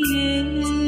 雨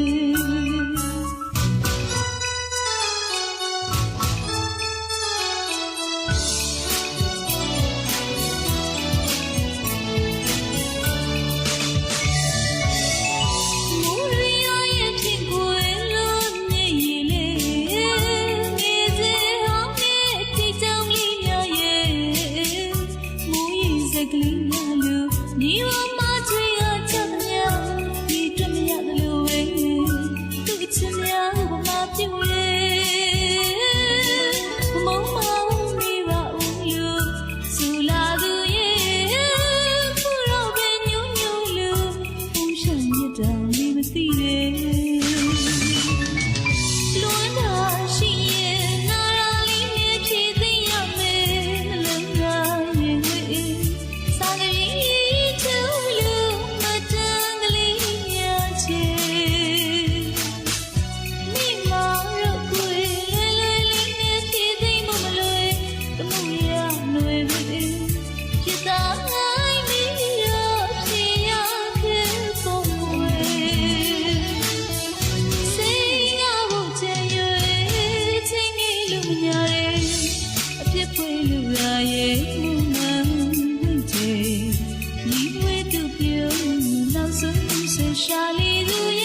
ပြုနောက်ဆုံးဆွေရှာလီသူရဲ့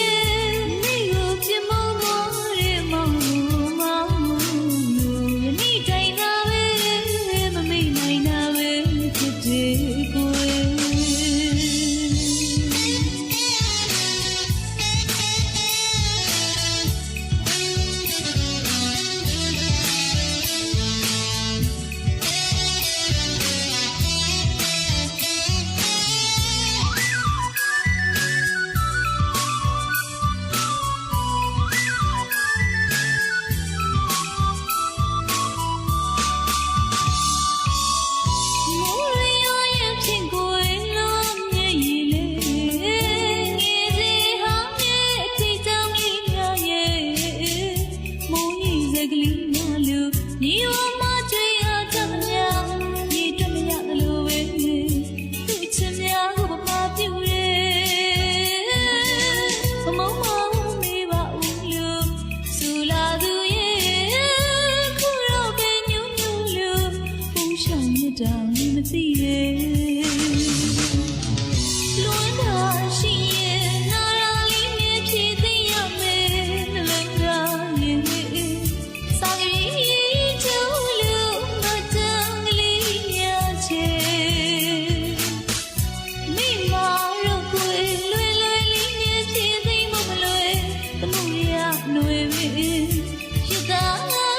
down in the sea. နှွေမင်းရှိသား